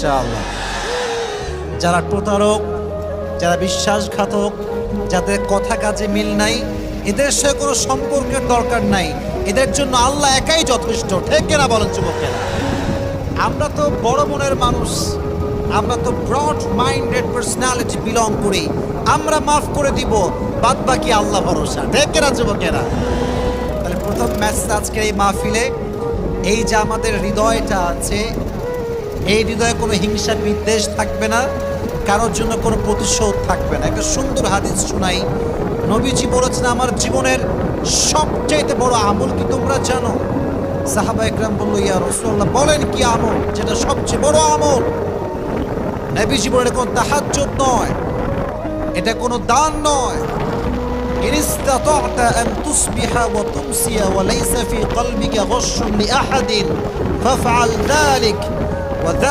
ইনশাআল্লাহ। যারা প্রতারক, যারা বিশ্বাসঘাতক, যাদের কথা কাজে মিল নাই, এদের সাথে কোনো সম্পর্কের দরকার নাই। এদের জন্য আল্লাহ একাই যথেষ্ট। ঠিক কেনা বলেন যুবকেরা? আমরা তো বড় মনের মানুষ। আমরা তো ব্রড মাইন্ডেড পার্সোনালিটি বিলং করি। আমরা মাফ করে দিব বাদ বাকি আল্লাহ ভরসা। ঠিক কেনা যুবকেরা? তাহলে প্রথম ম্যাচটা আজকের এই মাহফিলে, এই যে আমাদের হৃদয়টা আছে এই হৃদয়ে কোনো হিংসা বিদ্বেষ থাকবে না কারোর জন্য কোনো প্রতিশোধ থাকবে না একটা সুন্দর হাদিস শোনাই নবীজি বলেছেন আমার জীবনের সবচাইতে বড় আমল কি তোমরা জানো সাহাবা একরাম বলল ইয়া রসুল্লাহ বলেন কি আমল যেটা সবচেয়ে বড় আমল নবীজি বলেন এটা কোনো তাহাজ্জুদ নয় এটা কোনো দান নয় إن استطعت أن تصبح وتمسي وليس في قلبك غش لأحد فافعل ذلك 我在这。